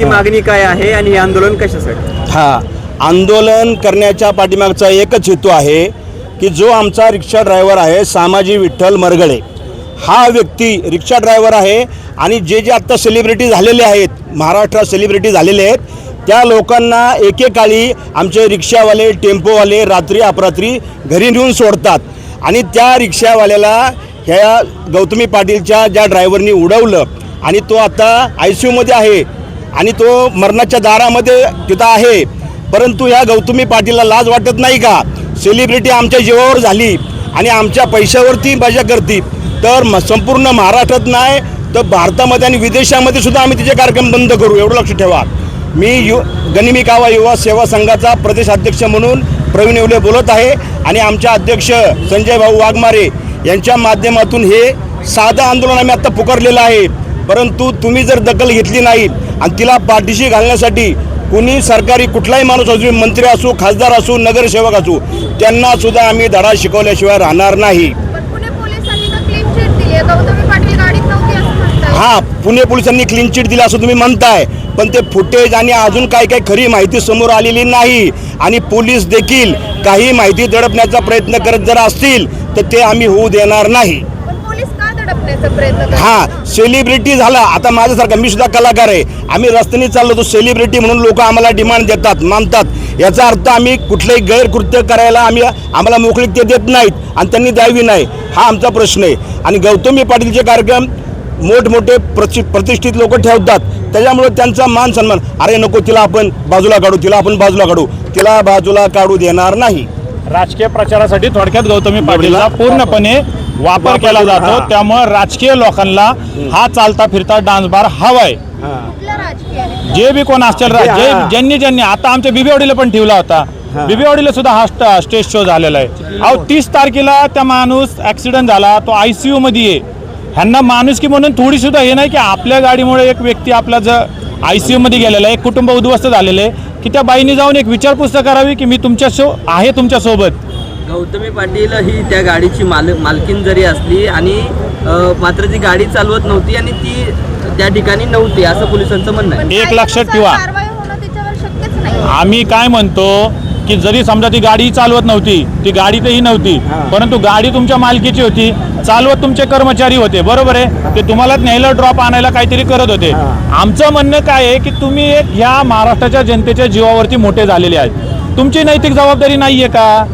की मागणी काय आहे आणि हे आंदोलन कशासाठी? हा आंदोलन करण्याच्या पाठीमागचा एकच हेतू आहे की जो आमचा रिक्षा ड्रायव्हर आहे सामाजी विठ्ठल मरगळे हा व्यक्ती रिक्षा ड्रायव्हर आहे आणि जे जे आत्ता सेलिब्रिटी झालेले आहेत महाराष्ट्रात सेलिब्रिटी झालेले आहेत त्या लोकांना एकेकाळी आमचे रिक्षावाले टेम्पोवाले रात्री अपरात्री घरी नेऊन सोडतात आणि त्या रिक्षावाल्याला ह्या गौतमी पाटीलच्या ज्या ड्रायव्हरनी उडवलं आणि तो आता आय सी यूमध्ये आहे आणि तो मरणाच्या दारामध्ये तिथं आहे. परंतु ह्या गौतमी पाटीलला लाज वाटत नाही का? सेलिब्रिटी आमच्या जीवावर झाली आणि आमच्या पैशावरती मजा करती. तर म संपूर्ण महाराष्ट्रात नाही तर भारतामध्ये आणि विदेशामध्ये सुद्धा आम्ही तिचे कार्यक्रम बंद करू. एवढं लक्ष ठेवा. मी यु गनिमी कावा युवा सेवा संघाचा प्रदेश अध्यक्ष म्हणून प्रवीण येवले बोलत आहे आणि आमच्या अध्यक्ष संजय भाऊ वाघमारे यांच्या माध्यमातून हे साधं आंदोलन आम्ही आत्ता पुकारलेलं आहे. परंतु तुम्ही जर दखल घेतली नाही आणि तिला पाठीशी घालण्यासाठी कुणी सरकारी कुठलाही माणूस असू मंत्री असू खासदार असू नगरसेवक असू त्यांना सुद्धा आम्ही धडा शिकवल्याशिवाय राहणार नाही. हा पुणे पोलिसांनी क्लीन चिट दिली असं तुम्ही म्हणताय. पण ते फुटेज आणि अजून काही काही खरी माहिती समोर आलेली नाही. आणि पोलीस देखील काही माहिती दडपण्याचा प्रयत्न करत जर असतील तर ते आम्ही होऊ देणार नाही. का प्रयत्न हा सेलिब्रिटी झाला. आता माझ्यासारखा मी सुद्धा कलाकार आहे. आम्ही रस्त्याने चाललो तो सेलिब्रिटी म्हणून लोक आम्हाला डिमांड देतात मानतात. याचा अर्थ आम्ही कुठलंही गैरकृत्य करायला आम्ही आम्हाला मोकळीक देत नाहीत आणि त्यांनी द्यावी नाही हा आमचा प्रश्न आहे. आणि गौतमी पाटीलचे कार्यक्रम मोठमोठे प्रति प्रतिष्ठित लोक ठेवतात. त्याच्यामुळे त्यांचा मान सन्मान अरे नको तिला आपण बाजूला काढू तिला आपण बाजूला काढू. तिला बाजूला काढू देणार नाही. राजकीय प्रचारासाठी थोडक्यात गौतमी पाटीलचा पूर्णपणे वापर केला जातो. त्यामुळे राजकीय लोकांना हा चालता फिरता डान्स बार हवाय. जे बी कोण असतील जे ज्यांनी ज्यांनी आता आमच्या बिबेवाडीला पण ठेवला होता. बिबेवाडीला सुद्धा हा स्ट- स्टेज शो झालेला आहे. अहो तीस तारखेला त्या माणूस ऍक्सिडेंट झाला तो आयसीयू मध्ये आहे. ह्यांना माणुसकी म्हणून थोडी सुद्धा हे नाही की आपल्या गाडीमुळे एक व्यक्ती आपला जर आयसीयू मध्ये गेलेला आहे एक कुटुंब उद्ध्वस्त झालेलं आहे की त्या बाईने जाऊन एक विचारपूस करावी की मी तुमच्या सो आहे तुमच्यासोबत गौतमी पाटील ही त्या गाडीची माल मालकीन जरी असली आणि अ, मात्र ती गाडी चालवत नव्हती आणि ती त्या ठिकाणी नव्हती असं पोलिसांचं म्हणणं आहे. एक लक्षात ठेवा. कारवाई होणं तिच्यावर शक्यच नाही. आम्ही काय म्हणतो की जरी समजा ती गाडी चालवत नव्हती ती गाडीतही नव्हती परंतु गाडी तुमच्या मालकीची होती चालवत तुमचे कर्मचारी होते बरोबर आहे? ते तुम्हाला न्यायला ड्रॉप आणायला काहीतरी करत होते. आमचं म्हणणं काय आहे की तुम्ही एक ह्या महाराष्ट्राच्या जनतेच्या जीवावरती मोठे झालेले आहेत. तुमची नैतिक जबाबदारी नाहीये का?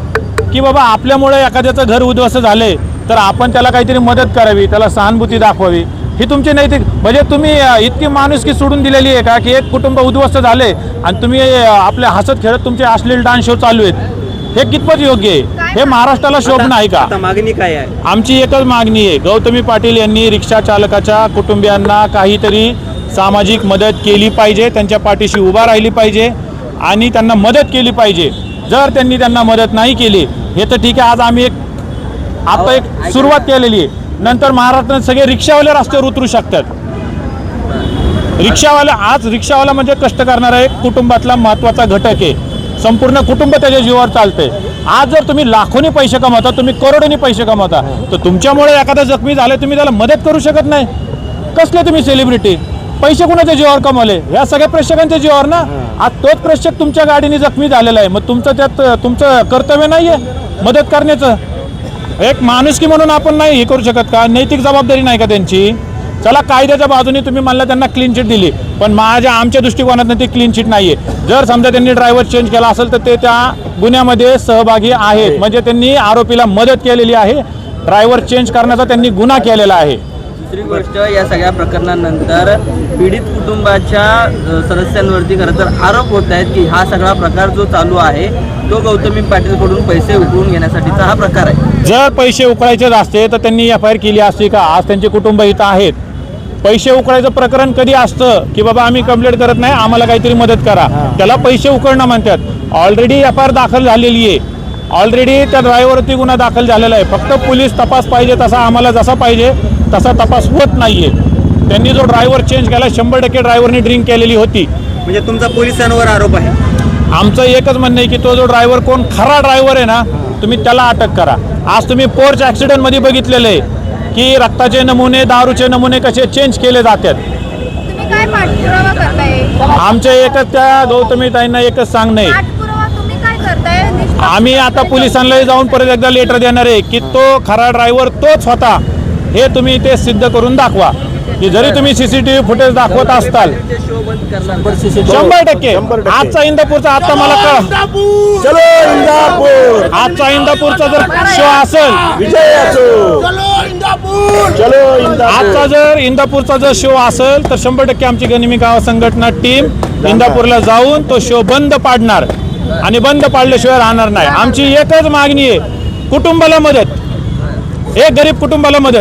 की बाबा आपल्यामुळे एखाद्याचं घर उद्ध्वस्त झाले तर आपण त्याला काहीतरी मदत करावी त्याला सहानुभूती दाखवावी. ही तुमची नैतिक म्हणजे तुम्ही इतकी माणुसकी सोडून दिलेली आहे का की एक कुटुंब उद्ध्वस्त झाले आणि तुम्ही आपल्या हसत खेळत तुमचे अश्लील डान्स शो चालू आहेत? हे कितपत योग्य आहे? हे महाराष्ट्राला शोभन आहे का? आता मागणी काय आहे? आमची एकच मागणी आहे. गौतमी पाटील यांनी रिक्षा चालकाच्या कुटुंबियांना काहीतरी सामाजिक मदत केली पाहिजे त्यांच्या पाठीशी उभा राहिली पाहिजे आणि त्यांना मदत केली पाहिजे. जर त्यांनी त्यांना मदत नाही केली हे तर ठीक आहे. आज आम्ही एक आता एक सुरुवात केलेली आहे. नंतर महाराष्ट्रात सगळे रिक्षावाले रस्त्यावर उतरू शकतात. रिक्षावाला आज रिक्षावाला म्हणजे कष्ट करणारा एक कुटुंबातला महत्त्वाचा घटक आहे. संपूर्ण कुटुंब त्याच्या जीवावर चालते आज जर तुम्ही लाखोनी पैसे कमवता तुम्ही करोडोनी पैसे कमवता तर तुमच्यामुळे एखादा जखमी झाला तुम्ही त्याला मदत करू शकत नाही. कसले तुम्ही सेलिब्रिटी पैसे कुणाच्या जीवावर कमवले? या सगळ्या प्रेक्षकांच्या जीवावर ना? आज तोच प्रेक्षक तुमच्या गाडीने जखमी झालेला आहे. मग तुमचं त्यात तुमचं कर्तव्य नाहीये मदत करण्याचं. एक माणुसकी म्हणून आपण नाही हे करू शकत का? नैतिक जबाबदारी नाही का त्यांची? चला कायद्याच्या बाजूने तुम्ही मला त्यांना क्लीन चिट दिली. पण माझ्या आमच्या दृष्टिकोनातून ती क्लीन चिट नाहीये. जर समजा त्यांनी ड्रायव्हर चेंज केला असेल तर ते त्या गुन्ह्यामध्ये सहभागी आहेत. म्हणजे त्यांनी आरोपीला मदत केलेली आहे. ड्रायव्हर चेंज करण्याचा त्यांनी गुन्हा केलेला आहे. दुसरी गोष्ट या सगळ्या प्रकरणानंतर पीडित कुटुंबाच्या सदस्यांवरती खरं तर आरोप होत आहेत की हा सगळा प्रकार जो चालू आहे तो गौतमी पाटीलकडून पैसे उकळून घेण्यासाठीचा हा प्रकार आहे. जर पैसे उकळायचेच असते तर त्यांनी एफ आय आर केली असती का? आज त्यांचे कुटुंब इथं आहेत. पैसे उकळायचं प्रकरण कधी असतं की बाबा आम्ही कंप्लेंट करत नाही आम्हाला काहीतरी मदत करा. त्याला पैसे उकळणं म्हणतात. ऑलरेडी एफ आय आर दाखल झालेली आहे. ऑलरेडी त्या ड्रायव्हरवरती गुन्हा दाखल झालेला आहे. फक्त पोलीस तपास पाहिजे तसा आम्हाला जसा पाहिजे तसा तपास होत नाहीये. त्यांनी जो ड्रायव्हर चेंज केला शंभर टक्के ड्रायव्हरनी ड्रिंक केलेली होती. म्हणजे तुमचा पोलिसांवर आरोप आहे. आमचं एकच म्हणणं आहे की तो जो ड्रायव्हर कोण खरा ड्रायव्हर आहे ना तुम्ही त्याला अटक करा. आज तुम्ही पोर्च ॲक्सिडेंटमध्ये बघितलेलं आहे की रक्ताचे नमुने दारूचे नमुने कसे चेंज केले जातात. तुम्ही काय पाठपुरावा करताय? आमच्या एकच त्या गौतमीताईंना एकच सांगणं आहे पाठपुरावा तुम्ही काय करताय निष्पक्ष आम्ही आता पोलिसांना जाऊन परत एकदा लेटर देणार आहे की तो खरा ड्रायव्हर तोच होता. हे तुम्ही ते सिद्ध करून दाखवा. की जरी तुम्ही सीसीटीव्ही फुटेज दाखवत असताल. शंभर टक्के. आजचा इंदापूरचा आता मला कळ. इंदापूर चलो इंदापूर. आजचा इंदापूरचा जर शो असेल. विजय आजचा जर इंदापूरचा जर शो असेल तर शंभर टक्के आमची गनिमी गाव संघटना टीम इंदापूरला जाऊन तो शो बंद पाडणार. आणि बंद पाडल्याशिवाय राहणार नाही. आमची एकच मागणी आहे कुटुंबाला मदत. एक गरीब कुटुंबाला मदत.